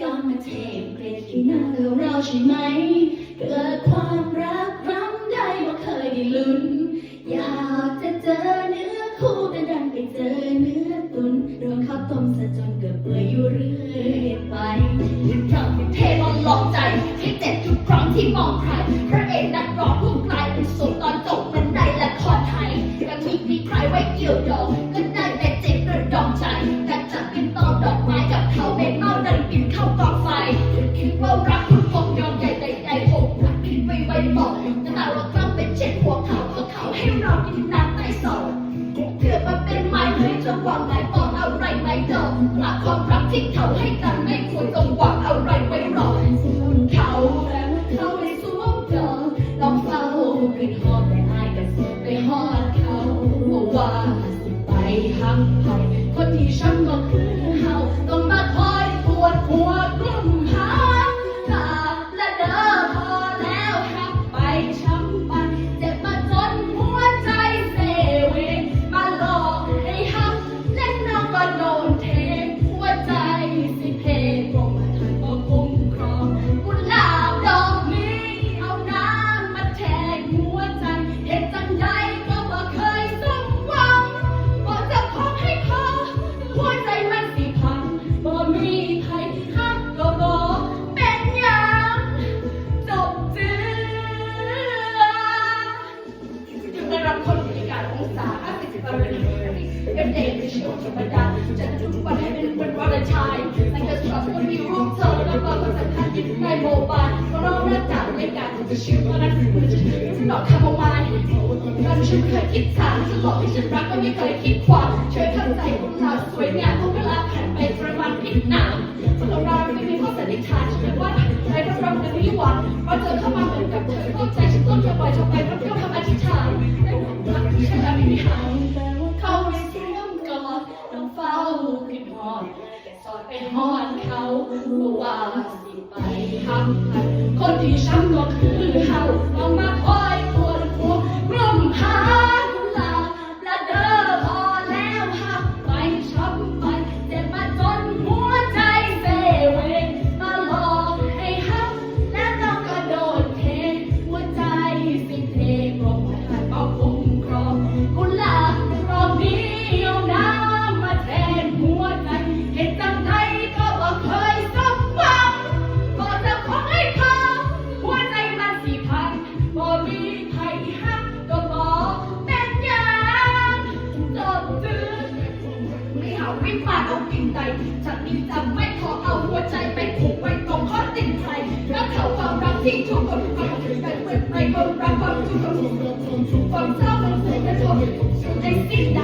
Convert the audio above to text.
เทพเกรดที่หน้ากับเราใช่ไหม เกิดความรักรำได้ว่าเคยได้ลุ้น อยากจะเจอเนื้อคู่แต่ดันไปเจอเนื้อตุนโดนข้าวต้มซะจนเกือบเปื่อยอยู่เรื่อยไปทุกครั้งที่เทลองลองใจให้เจ็บทุกครั้งที่มองใครพระเอกนักร้องผู้กลายเป็นสูตรตอนจบมันได้ละครไทยยังมีมีใครไว้เกี่ยวดองก็ องไฟคิดว่ารักคุณคงยอมใหญ่ใจใจผมรักคิดไว้ไว้บอกแต่ตาเรากล้าเป็นเช่นหัวเขาเขาเขาให้เรากินน้ำใต้สองเกือบมาเป็นไม้เฮ้ยจะวางไหนบอกอะไรไม่ดอกรักความรักที่เขาให้กันไม่ควรต้องหวังอะไรไว้หรอกเขาแล้วเขาไม่สวมจอลองเฝ้าขึ้นหอดแต่อายก็สุดไปหอดเขาว่าสิไปหักไผ่คนที่ช้ำก็คือ 50ประเด็นเป็นเด็กในชีวิตธรรมดาจะทุกวันให้เป็นวันวาเลนไทน์แต่ก็ชอบคนมีรูปเธอแล้วก็คนสำคัญที่งในโมบายก็ร้องรักจากรายการของจะชื่อว่านั้นคือจะถึงดอกคาโมไมล์กันฉันเคยคิดถามจะบอกให้ฉันรักก็ไม่เคยคิดความช่วยทำใจของเราสวยงามเพราะเวลาผ่านไปประมาณผิดหนา อนหอดสอนไปหอนเขาว่าสิไปทำให้คนที่ช้ำก็คือเฮาต้องมาคอ เอาวิมาเอากินใจจากนี้จะไม่ขอเอาหัวใจไปผูกไว้ตรงข้อติ่งใครรักเขาความรักที่ทุกคนฟังเป็นเหมือนไม่คนรักความทุกข์ความเศร้าความสุขและความในสิ่งใด